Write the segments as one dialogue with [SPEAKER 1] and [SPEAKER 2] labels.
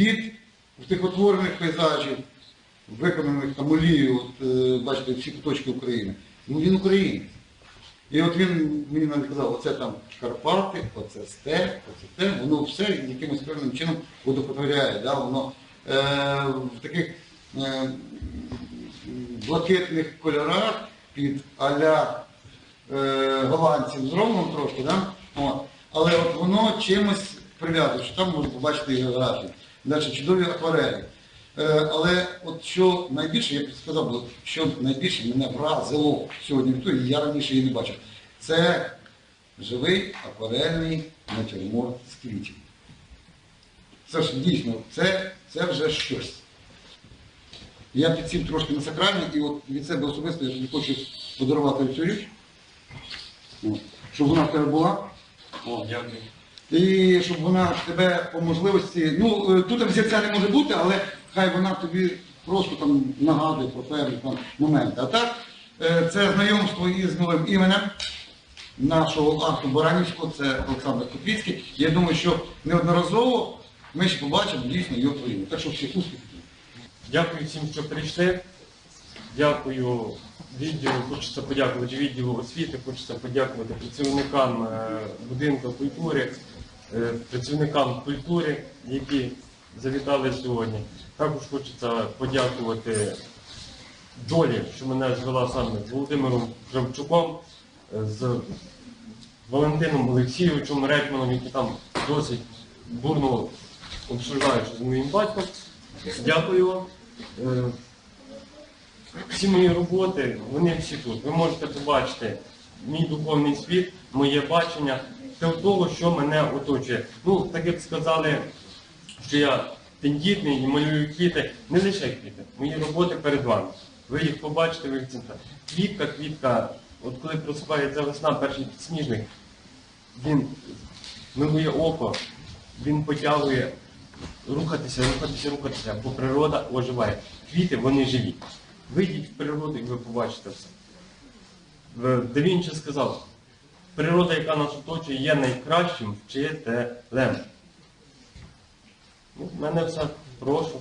[SPEAKER 1] від стихотворених пейзажів, виконаних там олією, от, е, бачите, всі куточки України. Ну він українець. І от він мені навіть казав, оце там Карпати, оце степ, оце те, воно все якимось певним чином водопотворяє. Да? Воно е, в таких е, блакитних кольорах під аля е, голландців зроблено трошки, да? От. але от воно чимось прив'язує, що там можна побачити і географію. Далі чудові акварелі. Е, але от що найбільше, я б сказав, що найбільше мене вразило сьогодні, в той, я раніше її не бачив, це живий акварельний натюрморт з квітів. Це ж дійсно, це, це вже щось. Я підсів трошки на сакральне, і от від себе особисто я хочу подарувати цю річ, щоб вона в тебе була. От.
[SPEAKER 2] Дякую.
[SPEAKER 1] І щоб вона тебе по можливості, ну е, тут взяття не може бути, але хай вона тобі просто там нагадує про певні там моменти. А так, е, це знайомство із новим іменем нашого акту Баранівського, це Олександр Копійський. Я думаю, що неодноразово ми ще побачимо дійсно його твоїм. Так що всіх успіхів.
[SPEAKER 2] Дякую всім, що прийшли. Дякую відділу, хочеться подякувати відділу освіти, хочеться подякувати працівникам е, будинку культури, працівникам культури, які завітали сьогодні. Також хочеться подякувати долі, що мене звела саме з Володимиром Кравчуком, е, з Валентином Олексійовичем Ретьманом, які там досить бурно обсуждають з моїм батьком. Дякую вам. Е, Всі мої роботи, вони всі тут. Ви можете побачити мій духовний світ, моє бачення того, що мене оточує. Ну, так як сказали, що я тендітний і малюю квіти, не лише квіти, мої роботи перед вами. Ви їх побачите, ви їх цінте. Квітка, квітка, от коли просипається весна, перший підсніжник, він милує око, він потягує рухатися, рухатися, рухатися, бо природа оживає. Квіти, вони живі. Вийдіть в природу і ви побачите все. В- Да Вінчі сказав, природа, яка нас оточує, є найкращим вчителем. Ну, У мене все прошу.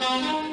[SPEAKER 2] Thank you.